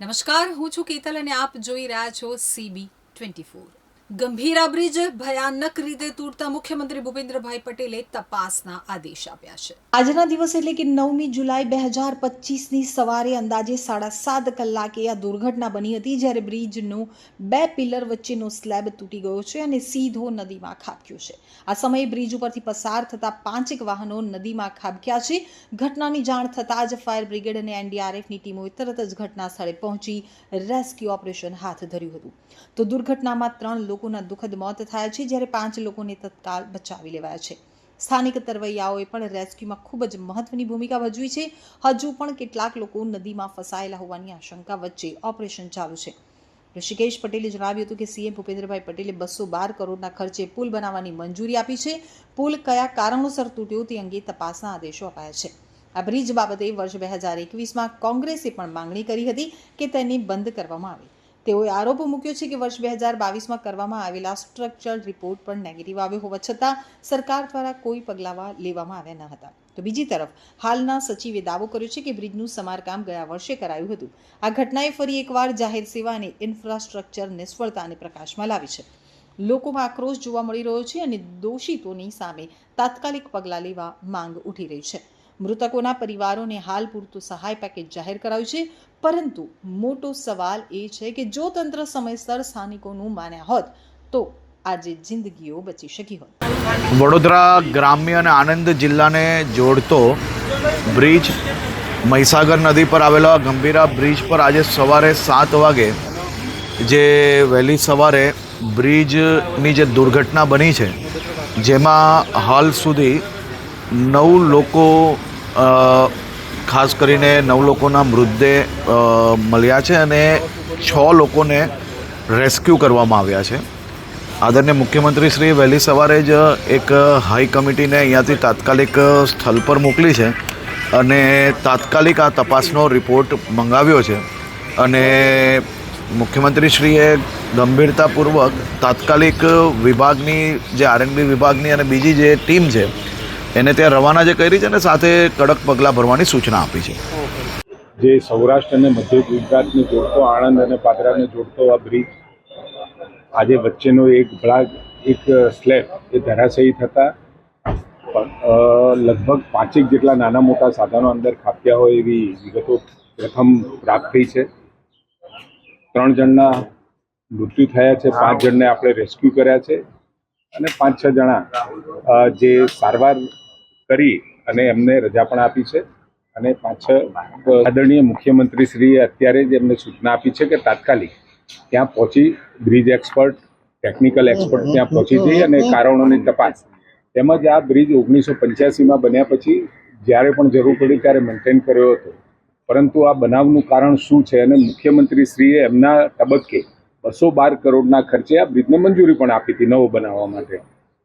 નમસ્કાર હું છું કેતલ અને આપ જોઈ રહ્યા છો CB twenty four Gambhira bridge ભયાનક રીતે તૂટતા મુખ્યમંત્રી ભૂપેન્દ્રભાઈ પટેલે તપાસના આદેશ આપ્યા છે. આજના દિવસ એટલે કે નવમી જુલાઈ બે હજાર પચીસની સવારે અંદાજે સાડા સાત કલાકે આ દુર્ઘટના બની હતી, જ્યારે બ્રિજનું બે પિલર વચ્ચેનો સ્લેબ તૂટી ગયો છે અને સીધો નદીમાં ખાબક્યો છે. આ સમયે બ્રિજ ઉપરથી પસાર થતા પાંચેક વાહનો નદીમાં ખાબક્યા છે. ઘટનાની જાણ થતાં જ ફાયર બ્રિગેડ અને એનડીઆરએફની ટીમોએ તરત જ ઘટના સ્થળે પહોંચી રેસ્ક્યુ ઓપરેશન હાથ ધર્યું હતું. તો દુર્ઘટનામાં ત્રણ લોકોના દુઃખદ મોત થયા છે, જ્યારે પાંચ લોકોને તત્કાલ બચાવી લેવાયા છે. સ્થાનિક તરવૈયાઓએ પણ રેસ્ક્યુમાં ખૂબ જ મહત્વની ભૂમિકા ભજવી છે. હજુ પણ કેટલાક લોકો નદીમાં ફસાયેલા હોવાની આશંકા વચ્ચે ઓપરેશન ચાલુ છે. ઋષિકેશ પટેલે જણાવ્યું હતું કે સીએમ ભૂપેન્દ્રભાઈ પટેલે બસો બાર કરોડના ખર્ચે પુલ બનાવવાની મંજૂરી આપી છે. પુલ કયા કારણોસર તૂટ્યો તે અંગે તપાસના આદેશો અપાયા છે. આ બ્રિજ બાબતે વર્ષ બે હજાર એકવીસમાં કોંગ્રેસે પણ માંગણી કરી હતી કે તેને બંધ કરવામાં આવે. તેઓએ આરોપ મૂક્યો છે કે વર્ષ બે હજાર બાવીસમાં કરવામાં આવેલા સ્ટ્રક્ચર રિપોર્ટ પણ નેગેટિવ આવ્યો હોવા છતાં સરકાર દ્વારા કોઈ પગલાં લેવામાં આવ્યા ન હતા. તો બીજી તરફ, હાલના સચિવે દાવો કર્યો છે કે બ્રિજનું સમારકામ ગયા વર્ષે કરાયું હતું. આ ઘટનાએ ફરી એકવાર જાહેર સેવા અને ઇન્ફ્રાસ્ટ્રક્ચર નિષ્ફળતાને પ્રકાશમાં લાવી છે. લોકોમાં આક્રોશ જોવા મળી રહ્યો છે અને દોષિતોની સામે તાત્કાલિક પગલાં લેવા માંગ ઉઠી રહી છે. મૃતકોના પરિવારોને હાલ પૂરતું સહાય પેકેજ જાહેર કરાયું છે. પરંતુ મોટો સવાલ એ છે કે જો તંત્ર સમયસર સ્થાનિકોનું માન્યા હોત, તો આજે જિંદગીઓ બચી શકી હોત. વડોદરા ગ્રામ્ય અને આણંદ જિલ્લાને જોડતો બ્રિજ મહીસાગર નદી પર આવેલો ગંભીરા બ્રિજ પર આજે સવારે સાત વાગે જે વહેલી સવારે બ્રિજની જે દુર્ઘટના બની છે, જેમાં હાલ સુધી નવ લોકો ખાસ કરીને નવ લોકોના મૃતદેહ મળ્યા છે અને છ લોકોને રેસ્ક્યુ કરવામાં આવ્યા છે. આદરણીય મુખ્યમંત્રી શ્રી વહેલી સવારે જ એક હાઈ કમિટીને અહીંયાથી તાત્કાલિક સ્થળ પર મોકલી છે અને તાત્કાલિક આ તપાસનો રિપોર્ટ મંગાવ્યો છે. અને મુખ્યમંત્રીશ્રીએ ગંભીરતાપૂર્વક તાત્કાલિક વિભાગની જે આરએનબી વિભાગની અને બીજી જે ટીમ છે એને ત્યાં રવાના જે કરી છે અને સાથે કડક પગલાં ભરવાની સૂચના આપી છે. જે સૌરાષ્ટ્ર અને મધ્ય ગુજરાતને જોડતો, આણંદ અને પાદરાને જોડતો આ બ્રિજ, આજે વચ્ચેનો એક ભાગ, એક સ્લેબ એ ધરાશયી થતા લગભગ પાંચેક જેટલા નાના મોટા સાધનો અંદર ખાપ્યા હોય એવી વિગતો પ્રથમ પ્રાપ્ત થઈ છે. ત્રણ જણના મૃત્યુ થયા છે, પાંચ જણને આપણે રેસ્ક્યુ કર્યા છે. અને પાંચ છ જણા જે સારવાર કરી અને એમને રજા પણ આપી છે. અને પાંચ છ આદરણીય મુખ્યમંત્રીશ્રીએ અત્યારે જ એમને સૂચના આપી છે કે તાત્કાલિક ત્યાં પહોંચી, બ્રિજ એક્સપર્ટ, ટેકનિકલ એક્સપર્ટ ત્યાં પહોંચી જઈ અને કારણોની તપાસ. તેમજ આ બ્રિજ ઓગણીસો પંચ્યાસીમાં બન્યા પછી જ્યારે પણ જરૂર પડી ત્યારે મેન્ટેન કર્યો હતો. પરંતુ આ બનાવનું કારણ શું છે અને મુખ્યમંત્રીશ્રીએ એમના તબક્કે બસો બાર કરોડના ખર્ચે આ બ્રિજને મંજૂરી પણ આપી હતી નવો બનાવવા માટે.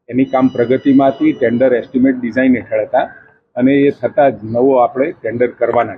એની કામ પ્રગતિમાં હતી ટેન્ડર એસ્ટિમેટ ડિઝાઇન હેઠળ હતા અને એ થતાં જ નવો આપણે ટેન્ડર કરવાના